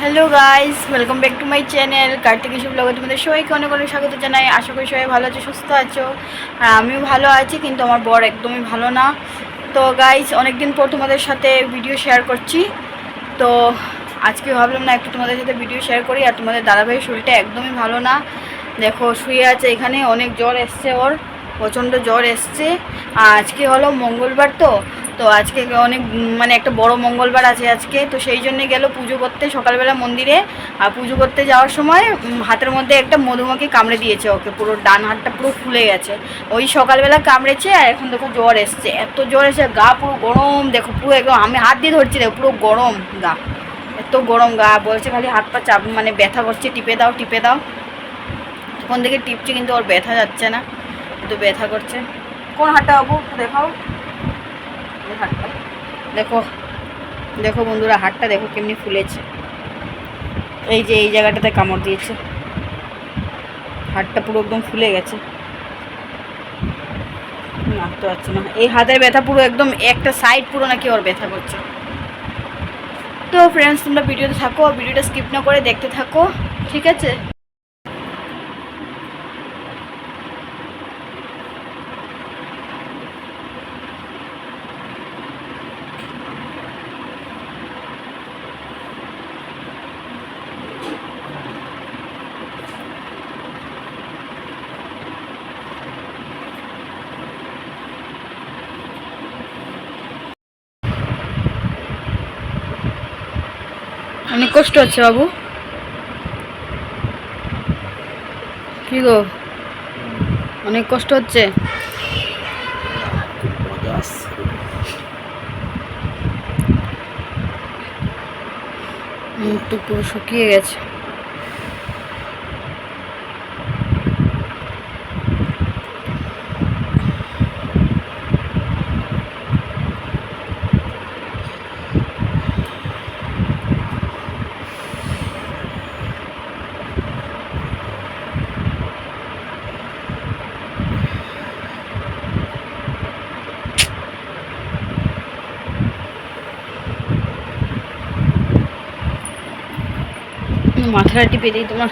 Hello guys welcome back to my channel Kartik issue ব্লগে তোমাদের সবাইকে অনেক অনেক স্বাগত জানাই। আশা করি সবাই ভালো আছো, সুস্থ আছো। আর আমিও ভালো আছি, কিন্তু আমার বর একদমই ভালো না। তো গাইস অনেকদিন পর তোমাদের সাথে ভিডিও শেয়ার করছি। তো, আজকে ভাবলাম না একটু তোমাদের সাথে ভিডিও শেয়ার করি, আর তোমাদের দাদাভাইয়ের শরীরটা একদমই ভালো না। দেখো, শুয়ে আছে এখানে, অনেক জ্বর এসছে ওর, প্রচণ্ড জ্বর এসছে। আজকে হলো মঙ্গলবার তো তো আজকে অনেক মানে একটা বড় মঙ্গলবার আছে আজকে, তো সেই জন্য গেল পুজো করতে সকালবেলা মন্দিরে। আর পুজো করতে যাওয়ার সময় হাতের মধ্যে একটা মধুমাখি কামড়ে দিয়েছে ওকে, পুরো ডান হাতটা পুরো ফুলে গেছে। ওই সকালবেলা কামড়েছে আর এখন দেখো জ্বর এসছে, এত জ্বর এসে গা পুরো গরম, দেখো পুরো একদম, আমি হাত দিয়ে ধরছি, দেখো পুরো গরম গা, এত গরম গা, বলছে খালি হাত পা চাপ মানে ব্যথা করছে, টিপে দাও টিপে দাও। তখন থেকে টিপছে কিন্তু ওর ব্যথা যাচ্ছে না কিন্তু ব্যথা করছে। কোন হাতটা বাবু দেখাও। দেখো দেখো বন্ধুরা হাতটা দেখো কেমনি ফুলেছে। এই যে এই জায়গাটাতে কামড় দিয়েছে। হাতটা পুরো একদম ফুলে গেছে। নাড়তে পারছি না। এই হাতের ব্যথা পুরো একদম একটা সাইড পুরো নাকি ওর ব্যথা করছে। তো ফ্রেন্ডস তোমরা ভিডিওতে থাকো, ভিডিওটা স্কিপ না করে দেখতে থাকো, ঠিক আছে? অনেক কষ্ট হচ্ছে বাবু। কি গো? অনেক কষ্ট হচ্ছে। মুখটুকু শুকিয়ে গেছে। মাথাটা টিপে দিই তোমার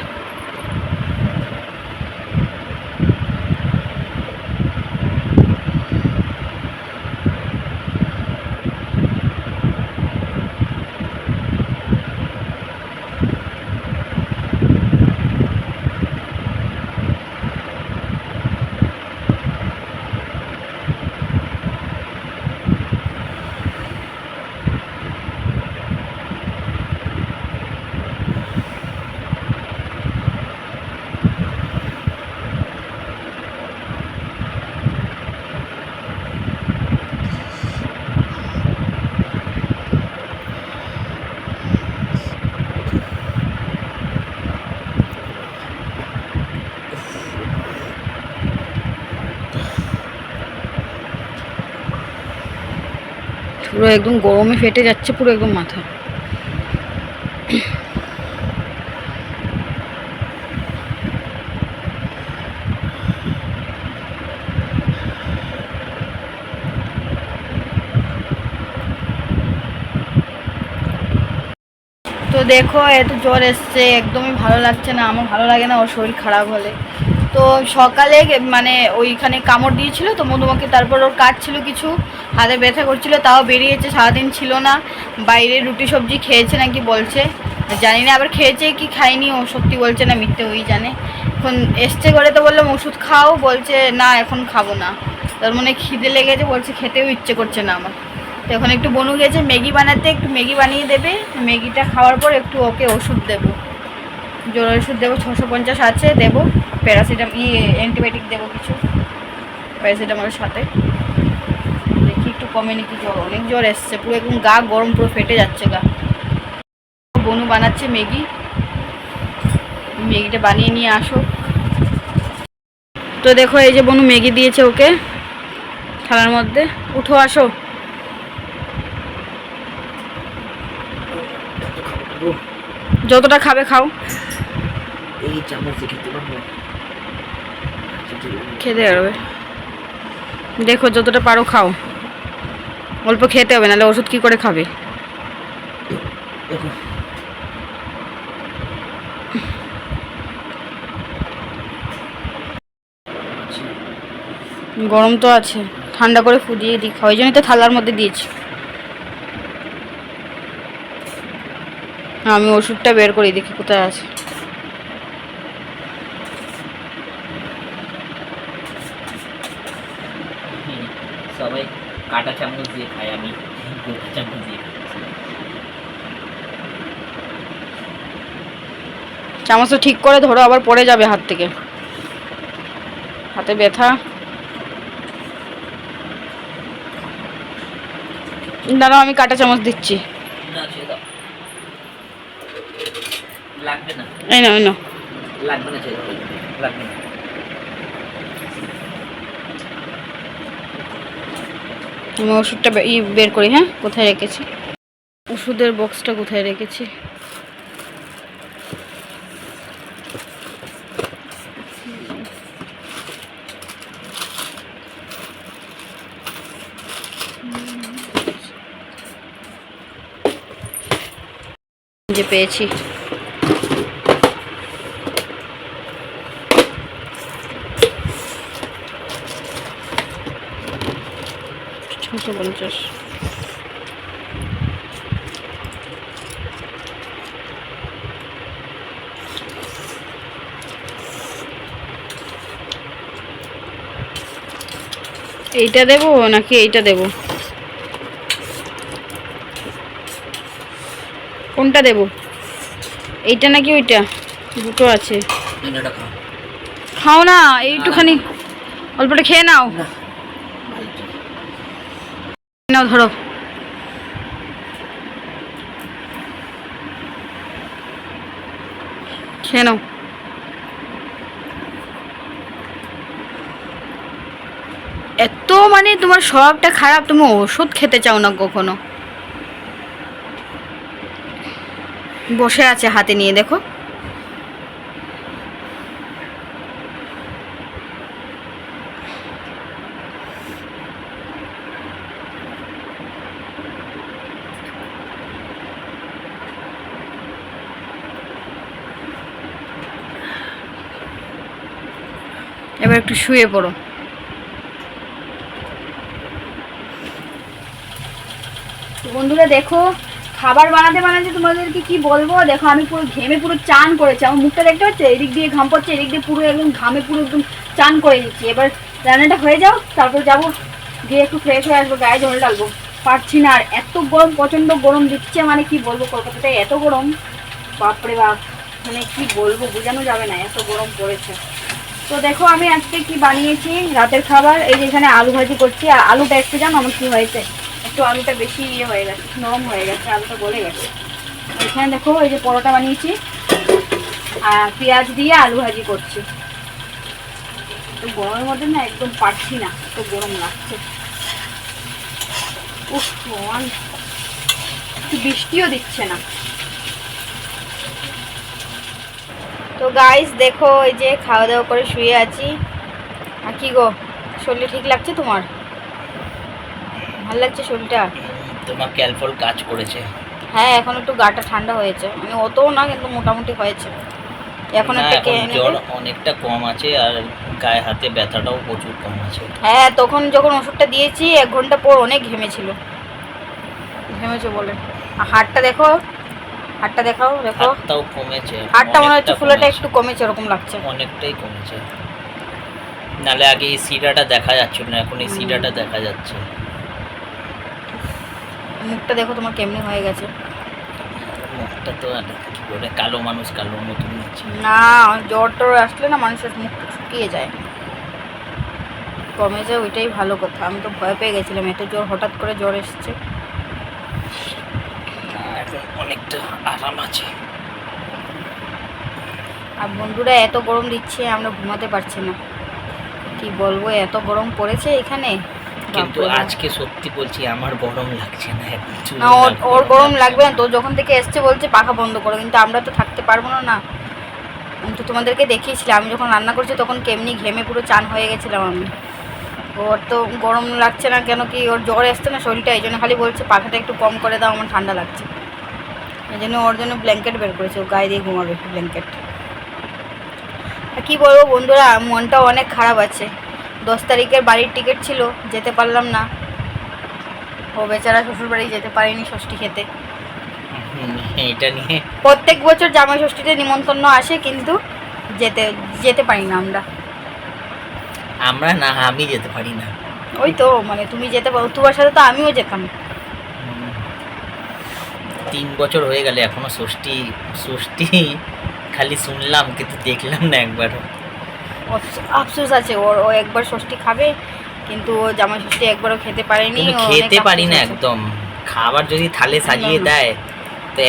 পুরো একদম গরমে ফেটে যাচ্ছে পুরো একদম মাথা। তো দেখো, এত জ্বর এসছে, একদমই ভালো লাগছে না, আমার ভালো লাগে না, ওর শরীর খারাপ হলে। তো সকালে মানে ওইখানে কামড় দিয়েছিল, তো মধুমাখি তারপর ওর কাজ ছিল কিছু, হাতে ব্যথা করছিল, তাও বেরিয়েছে, সারাদিন ছিল না। বাইরে রুটি সবজি খেয়েছে নাকি বলছে, জানি না, আবার খেয়েছে কি খায়নি, ও সত্যি বলছে না, মিথ্যে ওই জানে। এখন এসছে করে তো বললাম ওষুধ খাও, বলছে, না, এখন খাব না। তার মানে খিদে লেগেছে, বলছে, খেতেও ইচ্ছে করছে না আমার। তো এখন একটু বনু গেছে, ম্যাগি বানাতে, একটু ম্যাগি বানিয়ে দেবে, ম্যাগিটা খাওয়ার পর একটু ওকে ওষুধ দেবো। জ্বরের ওষুধ দেবো, ছশো পঞ্চাশ আছে, দেবো। প্যারাসিটাম ই অ্যান্টিবায়োটিক দেবো কিছু। প্যারাসিটামলের সাথে। দেখি একটু কমে নাকি জ্বর। অনেক জ্বর এসছে। পুরো একদম গা গরম পুরো ফেটে যাচ্ছে গা। বনু বানাচ্ছে ম্যাগি। ম্যাগিটা বানিয়ে নিয়ে আসো। তো দেখো এই যে বনু ম্যাগি দিয়েছে ওকে থালার মধ্যে। উঠো আসো। যতটা খাবে খাও। এই চামচ খেতে হবে। দেখো, যতটা পারো খাও। অল্প খেতে হবে, নাহলে ওষুধ কি করে খাবে? গরম তো আছে, ঠান্ডা করে ফুটিয়ে দিই খাওয়াই জন্যই তো থালার মধ্যে দিয়েছি। আমি ওষুধটা বের করে দেখি কোথায় আছে। সবাই কাটা চামচ দিয়ে খায় আমি গোটা চামচ দিয়ে খাচ্ছি চামচটা ঠিক করে ধরো আবার পড়ে যাবে হাত থেকে। হাতে ব্যথা। দাঁড়াও আমি কাটা চামচ দিচ্ছি। লাগবে না। এই না এই না লাগবে না লাগবে না। আমি ওষুধটা ই বের করি হ্যাঁ? কোথায় রেখেছি? ওষুধের বক্সটা কোথায় রেখেছি? যে পেয়েছি ছশো পঞ্চাশ এইটা দেবো নাকি এইটা দেবো? কোনটা দেবো? এইটা নাকি ওইটা? দুটো আছে। খাও। না এইটুখানি অল্পটা খেয়ে নাও। নাও, ধরো। খেয়ে নাও। এত মানে তোমার স্বভাবটা খারাপ, তুমি ওষুধ খেতে চাও না কখনো? বসে আছে হাতে নিয়ে, দেখো। এবার একটু শুয়ে পড়ো। বন্ধুরা দেখো, খাবার বানাতে বানাতে তোমাদেরকে কি বলব? দেখো, আমি পুরো ঘেমে পুরো চান করেছি। আমার মুখটা দেখতে পাচ্ছ? এদিক দিয়ে ঘাম পড়ছে, এদিক দিয়ে পুরো একদম ঘামে পুরো একদম চান করে দিচ্ছি এবার রান্নাটা হয়ে যাও তারপর যাব, গিয়ে একটু ফ্রেশ হয়ে আসব, গায়ে জল ডালবো পারছি না, আর এত গরম, প্রচণ্ড গরম দিচ্ছে মানে কি বলব? কলকাতাতে এত গরম? বাপরে বাপ মানে কি বলব, বোঝানো যাবে না, এত গরম পড়েছে। তো দেখো আমি আজকে কি বানিয়েছি রাতের খাবার, এই যে এখানে আলু ভাজি করছি, আর আলুটা একটু জানো আমার কি হয়েছে? একটু আলুটা বেশি ইয়ে হয়ে গেছে, নরম হয়ে গেছে, আলুটা গলে গেছে। এখানে দেখো এই যে পরোটা বানিয়েছি, আর পেঁয়াজ দিয়ে আলু ভাজি করছি। তো গরমের মধ্যে না একদম পারছি না, তো গরম লাগছে। উফ একটু বৃষ্টিও দিচ্ছে না। তো গাইস দেখো এই যে খাওয়া দাওয়া করে শুয়ে আছি। আর কি গো শরীর ঠিক লাগছে তোমার? ভালো লাগছে শরীরটা? তোমার ক্যালফল কাজ করেছে। হ্যাঁ এখন একটু গাটা ঠান্ডা হয়েছে। মানে অতও না কিন্তু মোটামুটি হয়েছে। এখন থেকে জ্বর অনেকটা কম আছে আর গায়ে হাতে ব্যথাটাও প্রচুর কম আছে। হ্যাঁ তখন যখন ওষুধটা দিয়েছি এক ঘণ্টা পর অনেক ঘেমেছিল। ঘেমেছে বলে। আর হাড়টা দেখো হাড়টা দেখাও দেখো। হাতটাও কমেছে। হাড়টা মনে হচ্ছে ফুলাটা একটু কমেছে এরকম লাগছে। অনেকটাই কমেছে। নালে আগে এই সিরাটা দেখা যাচ্ছিল না এখন এই। সিরাটা দেখা যাচ্ছে। মুখটা দেখো তোমার কেমনি হয়ে গেছে। মুখটা তো আর কি করে কালো মানুষ কালো মতন আছে না জ্বর টর আসলে না মানুষের মুখটা শুকিয়ে যায়। কমে যায় ওইটাই ভালো কথা। আমি তো ভয় পেয়ে গেছিলাম এত জ্বর হঠাৎ করে জ্বর এসছে। অনেকটা আরাম আছে। আর বন্ধুরা এত গরম দিচ্ছে আমরা ঘুমাতে পারছি না। কি বলব এত গরম পড়েছে এখানে? কিন্তু আজকে সত্যি বলছি আমার গরম লাগছে না না ওর ওর গরম লাগবে না তো যখন থেকে এসছে বলছে পাখা বন্ধ করো কিন্তু আমরা তো থাকতে পারব না না। আমি তো তোমাদেরকে দেখিয়েছিলাম আমি যখন রান্না করছি তখন কেমনি ঘেমে পুরো চান হয়ে গেছিলাম আমি। ওর তো গরম লাগছে না কেন কি ওর জ্বর আসছে না শরীরটা এই জন্য খালি বলছে পাখাটা একটু কম করে দাও আমার ঠান্ডা লাগছে। এই জন্য ওর জন্য ব্ল্যাঙ্কেট বের করেছে ও গায়ে দিয়ে ঘুমাবে একটু ব্ল্যাঙ্কেট আর কী বলব বন্ধুরা মনটা অনেক খারাপ আছে। দশ তারিখের বাড়ির টিকিট ছিল যেতে পারলাম না। ও বেচারা শ্বশুরবাড়ি যেতে পারেনি ষষ্ঠী খেতে। এটা নিয়ে। প্রত্যেক বছর জামাই ষষ্ঠীতে নিমন্ত্রণ আসে কিন্তু যেতে যেতে পারি না আমরা। আমরা না আমি যেতে পারি না। ওই তো মানে তুমি যেতে পারো তোমার সাথে তো আমিও যেতাম। তিন বছর হয়ে গেলে এখনও ষষ্ঠী ষষ্ঠী খালি শুনলাম কিন্তু দেখলাম না একবারও। আফসোস আছে ওর ও একবার ষষ্ঠী খাবে কিন্তু ও জামাই ষষ্ঠী একবারও খেতে পারেনি খেতে পারি না একদম। খাবার যদি থালে সাজিয়ে দেয় তো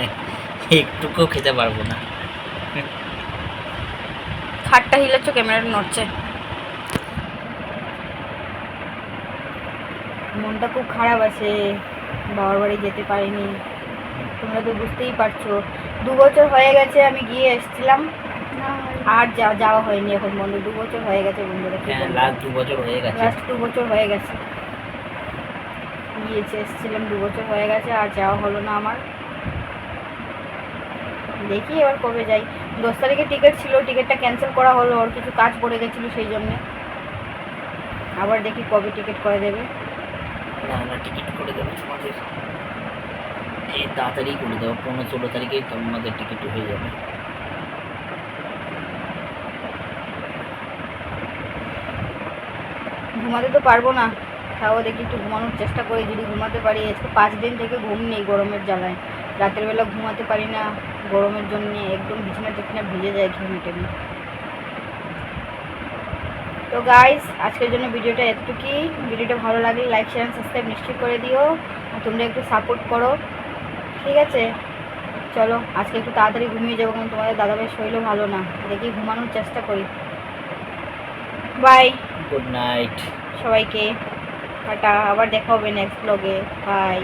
একটুকুও খেতে পারব না। খাটটা হিলাচ্ছ ক্যামেরাটা নড়ছে। মনটা খুব খারাপ আছে। বাবার বাড়ি যেতে পারিনি। তোমরা তো বুঝতেই পারছ। দু বছর হয়ে গেছে আমি গিয়ে এসেছিলাম। আর যা- যাওয়া হয়নি এখন বন্ধু। দু বছর হয়ে গেছে বন্ধুরা হ্যাঁ? লাস্ট দু বছর হয়ে গেছে। লাস্ট দু বছর হয়ে গেছে। গিয়েছে এসেছিলাম দু বছর হয়ে গেছে আর যাওয়া হলো না আমার। দেখি এবার কবে যাই। দশ তারিখে টিকিট ছিল টিকিটটা ক্যান্সেল করা হলো ওর কিছু কাজ পড়ে গেছিল সেই জন্যে। আবার দেখি কবে টিকিট করে দেবে। না টিকিট করে দেবো তোমাদের। এই তাড়াতাড়ি করে দেবো পনেরো ষোলো তারিখেই তোমাদের টিকিট হয়ে যাবে। ঘুমাতে তো পারব না। তাও দেখি একটু ঘুমানোর চেষ্টা করি, যদি ঘুমাতে পারি। আজকে পাঁচ দিন থেকে ঘুম নেই গরমের জ্বালায়। রাতের বেলা ঘুমাতে পারি না গরমের জন্য, একদম বিছানা টিছানা ভিজে যায় ঘেমে টেমে তো গাইস আজকের জন্য ভিডিওটা এতটুকুই। ভিডিওটা ভালো লাগলে লাইক শেয়ার সাবস্ক্রাইব নিশ্চয়ই করে দিও। আর তোমরা একটু সাপোর্ট করো। ঠিক আছে? চলো আজকে একটু তাড়াতাড়ি ঘুমিয়ে যাব কারণ তোমাদের দাদাভাইয়ের শরীরও ভালো না। দেখি ঘুমানোর চেষ্টা করি। বাই গুড নাইট সবাইকে। টাটা আবার দেখা হবে নেক্সট ব্লগে বাই